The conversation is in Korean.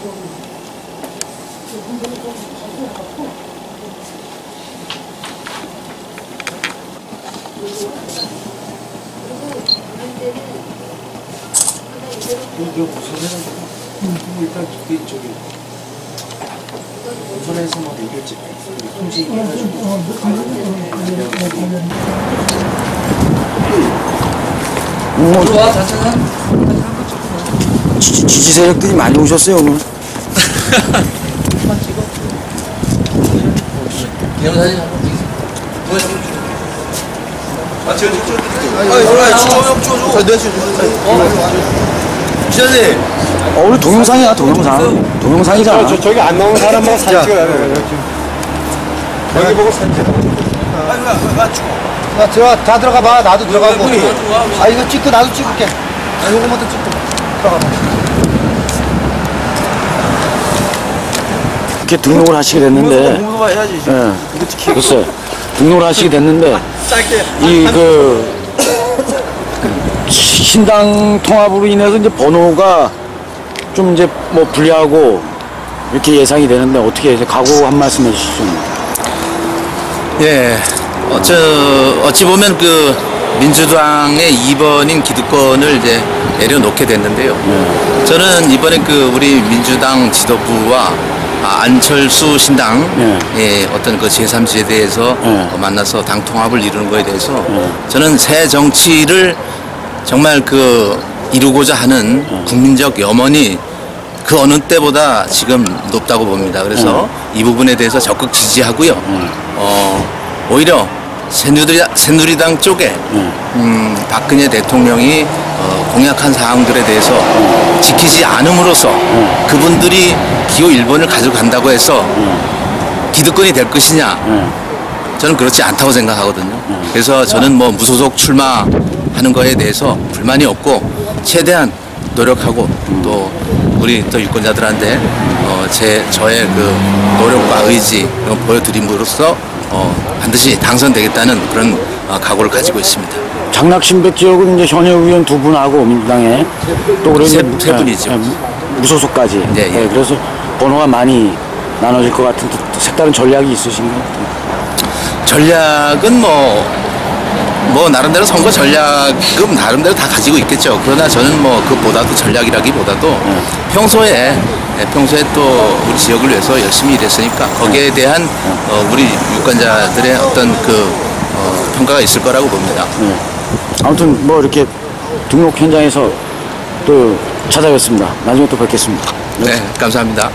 이거 무슨 회는 일단 저기 저기. 우선에서 뭐 얘기했지 통지 해가지고. 뭐 들어와 자차가 지, 지지 세력들이 많이 오셨어요 오늘. 찍어 아 찍어 찍어 기자님 어 우리 동영상이야 동영상. 동영상이잖아. 저, 저기 안 나오는 사람하고 사진 찍어야 돼. 여기 보고 사진 찍어. 아니 왜왜 찍어 나 들어가, 다 들어가 봐. 나도 들어가고. 아, 이거 찍고 나도 찍을게. 아, 요거부터 찍고. 이렇게 등록을 하시게 됐는데. 공부도 해야지 예. 글쎄 등록을 하시게 됐는데 짧게 이그 신당 통합으로 인해서 이제 번호가 좀 이제 뭐 불리하고 이렇게 예상이 되는데 어떻게 해서 각오 한 말씀 해주시죠. 예, 어쩌, 어찌 보면 그 민주당의 2번인 기득권을 이제 내려놓게 됐는데요. 저는 이번에 그 우리 민주당 지도부와 아, 안철수 신당 의 어떤 그 제3지에 대해서 네. 어, 만나서 당 통합을 이루는 거에 대해서 저는 새 정치를 정말 그 이루고자 하는 국민적 염원이 그 어느 때보다 지금 높다고 봅니다. 그래서 이 부분에 대해서 적극 지지하고요. 어, 오히려 새누리당, 새누리당 쪽에 음, 박근혜 대통령이 어, 공약한 사항들에 대해서 지키지 않음으로써 그분들이 기호 1번을 가져간다고 해서 기득권이 될 것이냐 저는 그렇지 않다고 생각하거든요. 그래서 저는 뭐 무소속 출마하는 거에 대해서 불만이 없고 최대한 노력하고 또 우리 또 유권자들한테 어, 제 저의 그 노력과 의지 이런 거 보여드림으로써 어, 반드시 당선되겠다는 그런 어, 각오를 가지고 있습니다. 장락신백 지역은 이제 현역 의원 두 분하고 민주당에 또 그런 세- 세 분이죠. 예, 무소속까지. 네, 예. 예, 그래서 번호가 많이 나눠질 것 같은 또 색다른 전략이 있으신가요? 전략은 뭐, 뭐, 나름대로 선거 전략은 나름대로 다 가지고 있겠죠. 그러나 저는 뭐, 그보다도 전략이라기보다도 평소에, 예, 평소에 또 우리 지역을 위해서 열심히 일했으니까 거기에 대한 어, 우리 유권자들의 어떤 그 어, 평가가 있을 거라고 봅니다. 아무튼 뭐 이렇게 등록 현장에서 또 찾아뵙습니다. 나중에 또 뵙겠습니다. 네, 감사합니다.